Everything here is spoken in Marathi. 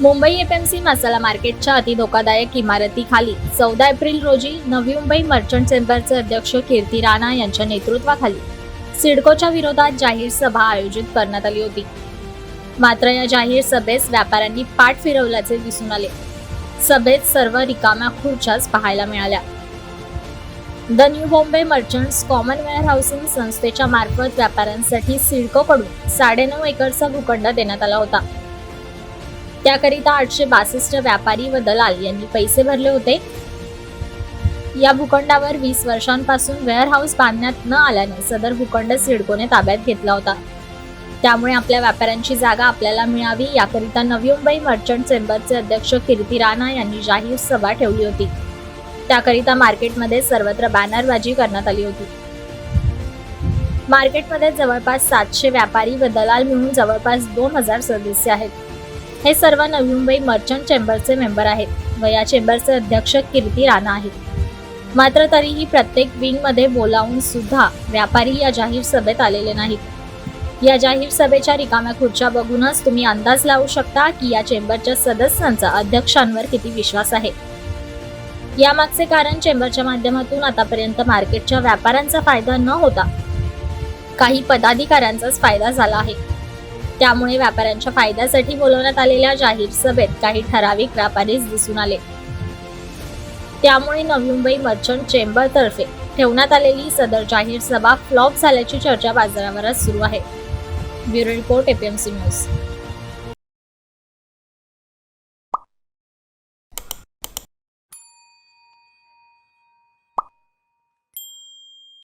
मुंबई एफएमसी मसाला मार्केटच्या अति धोकादायक इमारतीखाली चौदा एप्रिल रोजी नवी मुंबई मर्चंट चेंबरचे अध्यक्ष कीर्ती राणा यांच्या नेतृत्वाखाली सिडकोच्या विरोधात जाहीर सभा आयोजित करण्यात आली होती. मात्र या जाहीर सभेस व्यापाऱ्यांनी पाठ फिरवल्याचे दिसून आले. सभेत सर्व रिकाम्या खुर्च्याच पाहायला मिळाल्या. The new Bombay merchants commonweal housing संस्थेच्या मार्फत व्यापाऱ्यांसाठी सिडकोकडून साडेनऊ एकरचा भूखंड देण्यात आला होता. त्याकरिता आठशे बासष्ट व्यापारी व दलाल यांनी पैसे भरले होते. या भूखंडावर वीस वर्षांपासून वेअरहाऊस बांधण्यात न आल्याने सदर भूखंड सिडकोने ताब्यात घेतला होता. त्यामुळे आपल्या व्यापाऱ्यांची जागा आपल्याला मिळावी याकरिता नवी मुंबई मर्चंट चेंबरचे अध्यक्ष कीर्ती राणा यांनी जाहीर सभा ठेवली होती. त्याकरिता मार्केटमध्ये सर्वत्र बॅनरबाजी करण्यात आली होती. मार्केटमध्ये जवळपास सातशे व्यापारी व दलाल मिळून जवळपास दोन हजार सदस्य आहेत. हे सर्व नवी मुंबई मर्चंट चेंबरचे मेंबर आहेत व या चेंबरचे अध्यक्ष कीर्ती राणा आहेत. मात्र तरीही प्रत्येक विंगमध्ये बोलावून सुद्धा व्यापारी या जाहीर सभेत आलेले नाहीत. या जाहीर सभेच्या रिकाम्या खुर्च्या बघूनच तुम्ही अंदाज लावू शकता की या चेंबरच्या सदस्यांचा अध्यक्षांवर किती विश्वास आहे. यामागचे कारण चेंबरच्या माध्यमातून आतापर्यंत मार्केटच्या व्यापाऱ्यांचा फायदा न होता काही पदाधिकाऱ्यांचाच फायदा झाला आहे. त्यामुळे व्यापाऱ्यांच्या फायद्यासाठी बोलवण्यात आलेल्या जाहीर सभेत काही ठराविक व्यापारीच दिसून आले. त्यामुळे नवी मुंबई मर्चंट चेंबरतर्फे ठेवण्यात आलेली सदर जाहीर सभा फ्लॉप झाल्याची चर्चा बाजारावरच सुरू आहे. Bureau report APMC news